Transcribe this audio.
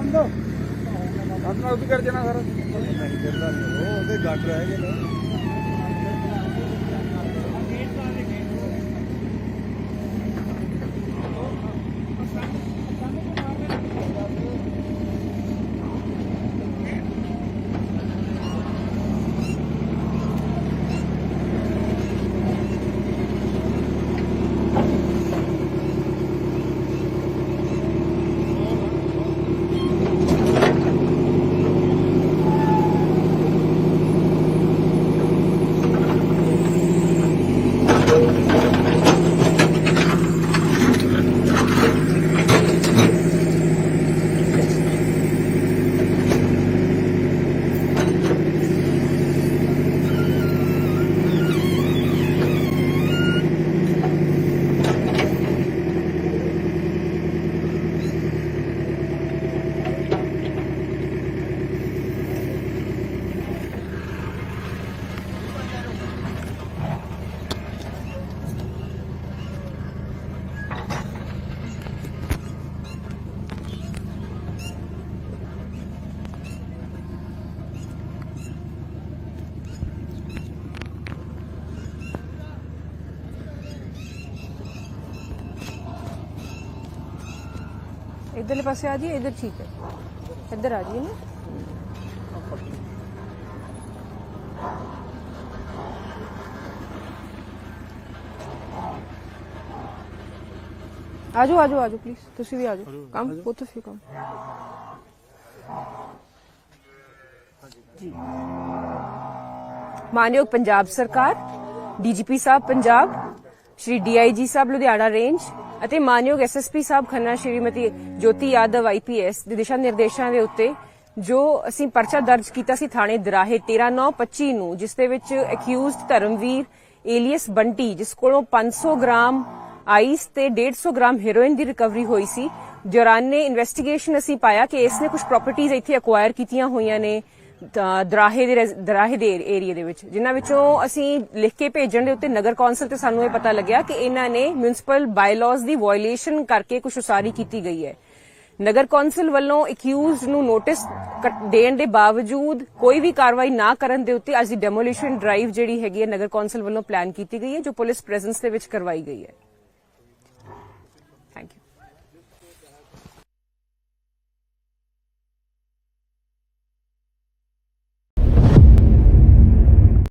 ਬੰਦ ਕਰਨਾ ਉਦ ਕਰ ਉਹਦੇ ਗੱਟ ਰਹਿ ਗਏ ਨੇ। ਇਧਰਲੇ ਪਾਸੇ ਆ ਜੀ ਇਧਰ ਠੀਕ ਹੈ। ਇੱਧਰ ਆ ਜੀ ਨਾ। ਆਜੋ ਆਜੋ ਆਜੋ ਪਲੀਜ਼ ਤੁਸੀਂ ਵੀ ਆਜੋ। ਕੰਮ ਉਹ ਤੁਸੀਂ ਕੰਮ। ਜੀ ਮਾਨਯੋਗ ਪੰਜਾਬ ਸਰਕਾਰ ਡੀਜੀਪੀ ਸਾਹਿਬ ਪੰਜਾਬ ਸ਼੍ਰੀ ਡੀਆਈਜੀ ਸਾਹਿਬ ਲੁਧਿਆਣਾ ਰੇਂਜ ਅਤੇ ਮਾਨਯੋਗ ਐਸਐਸਪੀ ਸਾਹਿਬ ਖੰਨਾ ਸ਼੍ਰੀਮਤੀ ਜੋਤੀ ਯਾਦਵ ਆਈਪੀਐਸ ਦੇ ਦਿਸ਼ਾ ਨਿਰਦੇਸ਼ਾਂ ਦੇ ਉੱਤੇ ਜੋ ਅਸੀਂ ਪਰਚਾ ਦਰਜ ਕੀਤਾ ਸੀ ਥਾਣੇ ਦਰਾਹੇ 13925 ਨੂੰ ਜਿਸ ਦੇ ਵਿੱਚ ਅਕਿਊਜ਼ਡ ਧਰਮਵੀਰ ਏਲੀਅਸ ਬੰਟੀ, ਜਿਸ ਕੋਲੋਂ 500 ਗ੍ਰਾਮ ਆਈਸ ਤੇ 150 ਗ੍ਰਾਮ ਹੈਰੋਇਨ ਦੀ ਰਿਕਵਰੀ ਹੋਈ ਸੀ। ਦੌਰਾਨੇ ਇਨਵੈਸਟੀਗੇਸ਼ਨ ਅਸੀਂ ਪਾਇਆ ਕਿ ਇਸ ਨੇ ਕੁਝ ਪ੍ਰਾਪਰਟੀਆਂ ਇੱਥੇ ਅਕਵਾਇਰ ਕੀਤੀਆਂ ਹੋਈਆਂ ਨੇ। ਦਰਾਹੇ ਦੇ ਰੈਜ਼- ਦਰਾਹੇ ਦੇ ਏਰੀਆ ਦੇ ਵਿੱਚ, ਜਿਨ੍ਹਾਂ ਵਿੱਚੋਂ ਅਸੀਂ ਲਿਖ ਕੇ ਭੇਜਣ ਦੇ ਉੱਤੇ ਨਗਰ ਕੌਂਸਲ ਤੇ ਸਾਨੂੰ ਇਹ ਪਤਾ ਲੱਗਿਆ ਕਿ ਇਹਨਾਂ ਨੇ ਮਿਊਨਿਸਪਲ ਬਾਇਲਾਜ਼ ਦੀ ਵਾਇਓਲੇਸ਼ਨ ਕਰਕੇ ਕੁਝ ਉਸਾਰੀ ਕੀਤੀ ਗਈ ਹੈ। ਨਗਰ ਕੌਂਸਲ ਵੱਲੋਂ ਅਕਿਊਜ਼ਡ ਨੂੰ ਨੋਟਿਸ ਕੱਟ- ਦੇਣ ਦੇ ਬਾਵਜੂਦ ਕੋਈ ਵੀ ਕਾਰਵਾਈ ਨਾ ਕਰਨ ਦੇ ਉੱਤੇ ਅੱਜ ਦੀ ਡੈਮੋਲੀਸ਼ਨ ਡਰਾਈਵ ਜਿਹੜੀ ਹੈਗੀ ਹੈ ਨਗਰ ਕੌਂਸਲ ਵੱਲੋਂ ਪਲਾਨ ਕੀਤੀ ਗਈ ਹੈ, ਜੋ ਪੁਲਿਸ ਪ੍ਰੈਜ਼ੈਂਸ ਦੇ ਵਿੱਚ ਕਰਵਾਈ ਗਈ ਹੈ।